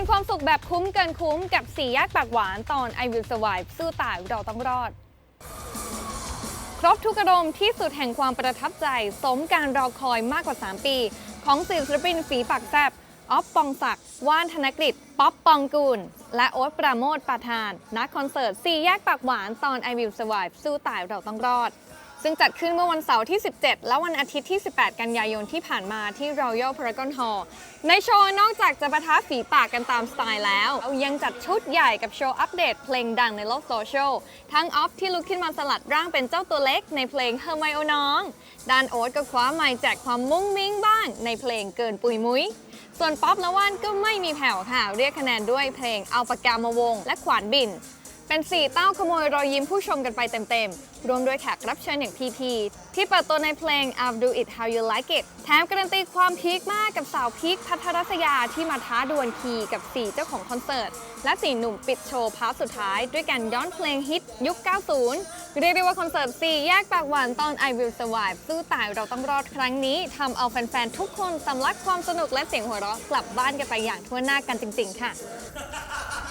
นความสุขแบบคุ้มเกินคุ้มกับสี่แยกปากหวานตอน I Will Survive สู้ตายเราต้องรอด ครบทุกอารมณ์ที่สุดแห่งความประทับใจ สมการรอคอยมากกว่า 3 ปี ของศิลปินฝีปากแซบออฟปองศักดิ์ว่านธนกฤษป๊อปปองกูล และโอ๊ตปราโมทปาทานนักคอนเสิร์ตสี่แยกปากหวานตอน I Will Survive สู้ตายเราต้องรอด ซึ่งจัดขึ้นเมื่อวันเสาร์ที่ 17 และวันอาทิตย์ที่ 18 กันยายนที่ผ่านมาที่ Royal Paragon Hall ในโชว์นอกจากจะประทับฝีปากกันตามสไตล์แล้วยังจัดชุดใหญ่กับโชว์อัปเดตเพลงดังในโลกโซเชียลทั้งออฟที่ลุกขึ้นมาสลัดร่างเป็นเจ้าตัวเล็กในเพลงเฮอร์ไมโอน้องดานโอ๊ตก็คว้าไมค์แจกความมุ้งมิ้งบ้าง ในเพลงเกินปุยมุ้ยส่วนป๊อปและว่านก็ไม่มีแผ่วค่ะ เรียกคะแนนด้วยเพลงเอาปากกามาวง และขวานบิน เป็นสี่เต้าขโมยรอยยิ้มผู้ชมกันไปเต็มๆ รวมด้วยแขกรับเชิญอย่างพีทีที่เปิดตัวในเพลง I'll Do It How You Like It แถมการันตีความพีคมากกับสาวพีคพัทรศยาที่มาท้าดวลคีกับ 4 เจ้าของคอนเสิร์ต และ 4 หนุ่มปิดโชว์พาร์ทสุดท้าย ด้วยการย้อนเพลงฮิตยุค 90 เรียกได้ว่าคอนเสิร์ต 4 แยกปากหวานตอน I Will Survive สู้ตายเราต้องรอดครั้งนี้ทำเอาแฟนๆ ทุกคนสำลักความสนุกและเสียงหัวเราะกลับบ้านกันไปอย่างทั่วหน้ากันจริง ๆ ค่ะ